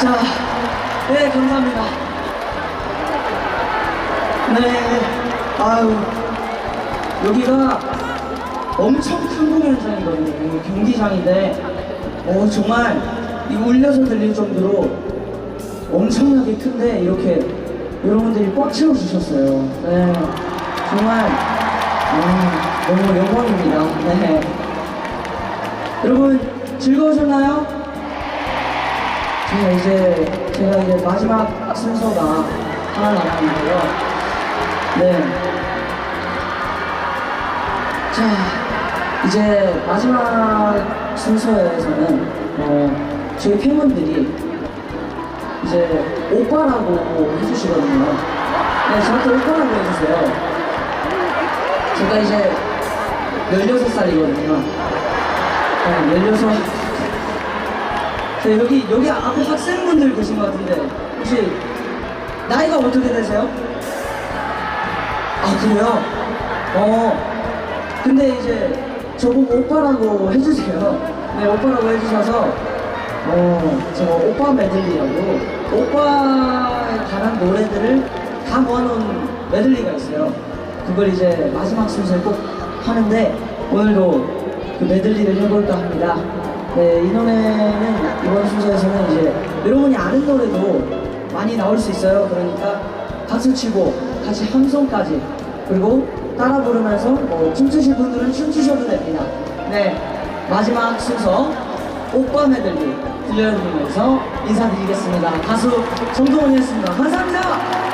자, 네, 감사합니다. 네, 아유, 여기가 엄청 큰 공연장이거든요. 경기장인데, 어, 정말 이 울려서 들릴 정도로 엄청나게 큰데 이렇게 여러분들이 꽉 채워주셨어요. 네, 정말 아, 너무 영광입니다. 네. 여러분 즐거우셨나요? 제가 이제 제가 이제 마지막 순서가 하나 남았는데요. 네. 자 이제 마지막 순서에서는 어, 저희 팬분들이 이제 오빠라고 해주시거든요. 네, 저한테 오빠라고 해주세요. 제가 이제 16살이거든요. 네, 16. 네, 여기, 여기 앞에 학생분들 계신 것 같은데, 혹시 나이가 어떻게 되세요? 아, 그래요? 어, 근데 이제 저보고 오빠라고 해주세요. 네, 오빠라고 해주셔서, 어, 저 오빠 메들리라고, 오빠에 관한 노래들을 다 모아놓은 메들리가 있어요. 그걸 이제 마지막 순서에 꼭 하는데, 오늘도 그 메들리를 해볼까 합니다. 네, 이 노래는 이번 순서에서는 이제 여러분이 아는 노래도 많이 나올 수 있어요. 그러니까 박수 치고 같이 함성까지 그리고 따라 부르면서 뭐 춤추실 분들은 춤추셔도 됩니다. 네, 마지막 순서 오빠 메들리 들려드리면서 인사드리겠습니다. 가수 정동원이었습니다. 감사합니다.